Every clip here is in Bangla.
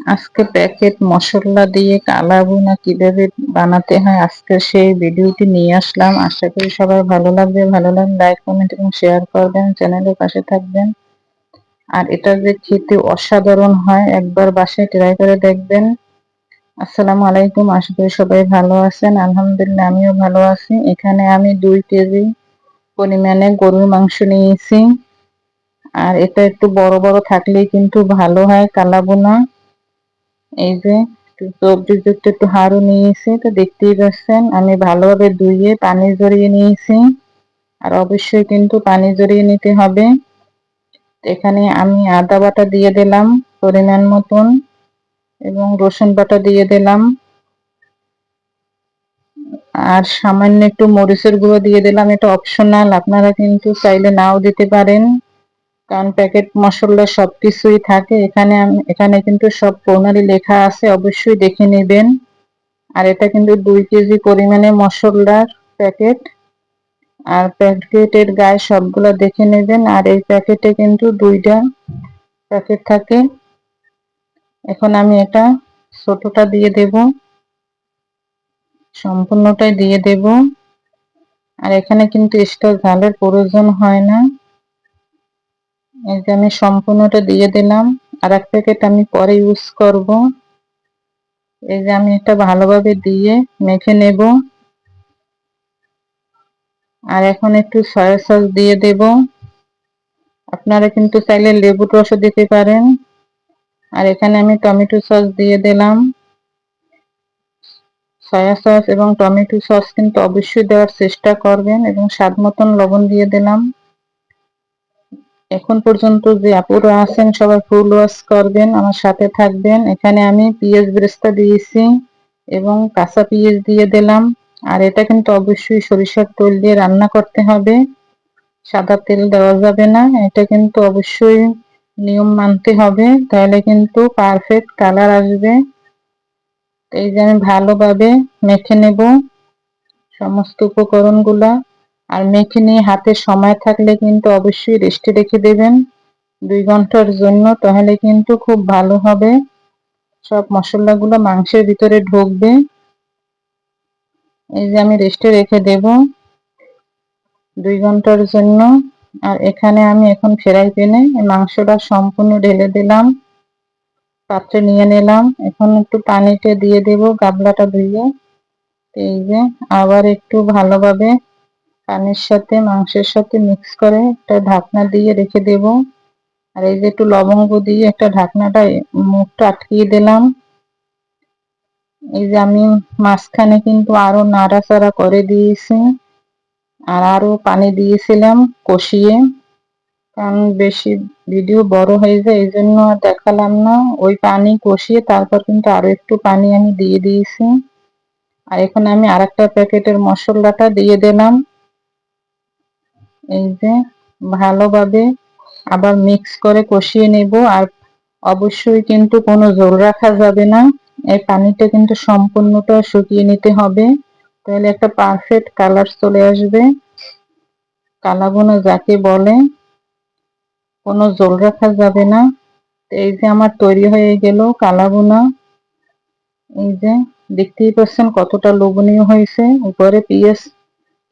আজকে প্যাকেট মশলা দিয়ে কালা বুনা কীভাবে বানাতে হয়, আজকে সেই ভিডিওটি নিয়ে আসলাম। আশা করি সবাই ভালো লাগবে। ভালো লাগলে লাইক কমেন্ট এবং শেয়ার করবেন, চ্যানেলের পাশে থাকবেন। আর এটা যে খেতে অসাধারণ হয়, একবার বাসায় ট্রাই করে দেখবেন। আসসালামু আলাইকুম, আশা করি সবাই ভালো আছেন। আলহামদুলিল্লাহ, আমিও ভালো আছি। এখানে আমি দুই কেজি পরিমাণে গরুর মাংস নিয়েছি। আর এটা একটু বড় বড় থাকলেই কিন্তু ভালো হয় কালা বোনা এই যে সবজিযুক্ত একটু হাড়ও নিয়েছি, তো দেখতেই পাচ্ছেন, আমি ভালোভাবে ধুয়ে পানি জড়িয়ে নিয়েছি। আর অবশ্যই কিন্তু পানি জড়িয়ে নিতে হবে। এখানে আমি আদা বাটা দিয়ে দিলাম, পরিমাণ মতন, এবং রসুন বাটা দিয়ে দিলাম। আর সামান্য একটু মরিচের গুঁড়ো দিয়ে দিলাম, এটা অপশনাল আপনারা কিন্তু চাইলে নাও দিতে পারেন। কারণ প্যাকেট মশলা সব কিছুই থাকে। এখানে এখানে কিন্তু সব প্রণালী লেখা আছে, অবশ্যই দেখে নেবেন। আর এটা কিন্তু দুই কেজি পরিমাণে মশলার প্যাকেট আর প্যাকেটের গায়ে সবগুলো দেখে নেবেন। আর এই প্যাকেটে কিন্তু দুইটা প্যাকেট থাকে। এখন আমি এটা ছোটটা দিয়ে দেব। সম্পূর্ণটাই দিয়ে দেব। আর এখানে কিন্তু এক্সট্রা ঝালের প্রয়োজন হয় না। যে আমি সম্পূর্ণটা দিয়ে দিলাম। আর এক প্যাকেট আমি পরে ইউজ করব। এই যে আমি এটা ভালোভাবে দিয়ে মেখে নেব। আর এখন একটু সয়া সস দিয়ে দেব। আপনারা কিন্তু চাইলে লেবু রসও দিতে পারেন। আর এখানে আমি টমেটো সস দিয়ে দিলাম। সয়া সস এবং টমেটো সস কিন্তু অবশ্যই দেওয়ার চেষ্টা করবেন এবং স্বাদ মতন লবণ দিয়ে দিলাম। এখন পর্যন্ত যে আপুরা আছেন, সবাই ফুল ওয়াশ করবেন, আমার সাথে থাকবেন। এখানে আমি পিঁয়াজ ব্রেস্তা দিয়েছি এবং কাঁচা পিঁয়াজ দিয়ে দিলাম। আর এটা কিন্তু অবশ্যই সরিষার তেল দিয়ে রান্না করতে হবে। সাদা তেল দেওয়া যাবে না, এটা কিন্তু অবশ্যই নিয়ম মানতে হবে। তাহলে কিন্তু পারফেক্ট কালার আসবে। এই যে আমি ভালোভাবে মেখে নেব সমস্ত উপকরণগুলা। আর মেখে নিয়ে হাতে সময় থাকলে কিন্তু অবশ্যই রেস্টে রেখে দেবেন। দুই ঘণ্টার জন্য তাহলে কিন্তু খুব ভালো হবে। সব মশলাগুলো মাংসের ভিতরে ঢুকবে। এই যে আমি রেস্টে রেখে দেব দুই ঘণ্টার জন্য। আর এখানে আমি এখন ফেরাই পেনে মাংসটা সম্পূর্ণ ঢেলে দিলাম, পাত্রে নিয়ে নিলাম। এখন একটু পানিতে দিয়ে দেব গাবলাটা ধুয়ে। এই যে আবার একটু ভালোভাবে পানির সাথে, মাংসের সাথে মিক্স করে একটা ঢাকনা দিয়ে রেখে দেব। আর এই যে একটু লবঙ্গ দিয়ে একটা ঢাকনাটা মুখটা আটকিয়ে দিলাম। এই যে আমি মাঝখানে কিন্তু আরও নাড়াচাড়া করে দিয়েছি আর আরও পানি দিয়েছিলাম কষিয়ে। কারণ বেশি ভিডিও বড় হয়ে যায় এই জন্য আর দেখালাম না। ওই পানি কষিয়ে তারপর কিন্তু আরও একটু পানি আমি দিয়ে দিয়েছি। আর এখন আমি আর একটা প্যাকেটের মশলাটা দিয়ে দিলাম। এই যে ভালোভাবে আবার মিক্স করে কষিয়ে নেব আর অবশ্যই কিন্তু কোনো জোর রাখা যাবে না। এই পানিটা কিন্তু সম্পূর্ণটা শুকিয়ে নিতে হবে। তাহলে একটা পারফেক্ট কালার চলে আসবে। কালাবোনা যাকে বলে, কোনো জল রাখা যাবে না। এই যে আমার তৈরি হয়ে গেল কালাবোনা এই যে দেখতেই পাচ্ছেন কতটা লোভনীয় হয়েছে। উপরে পিঁয়াজ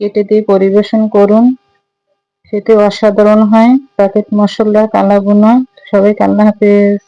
কেটে দিয়ে পরিবেশন করুন। খেতে অসাধারণ হয়। প্যাকেট মশলা কালাগুনা সবাই কান্না হাফেজ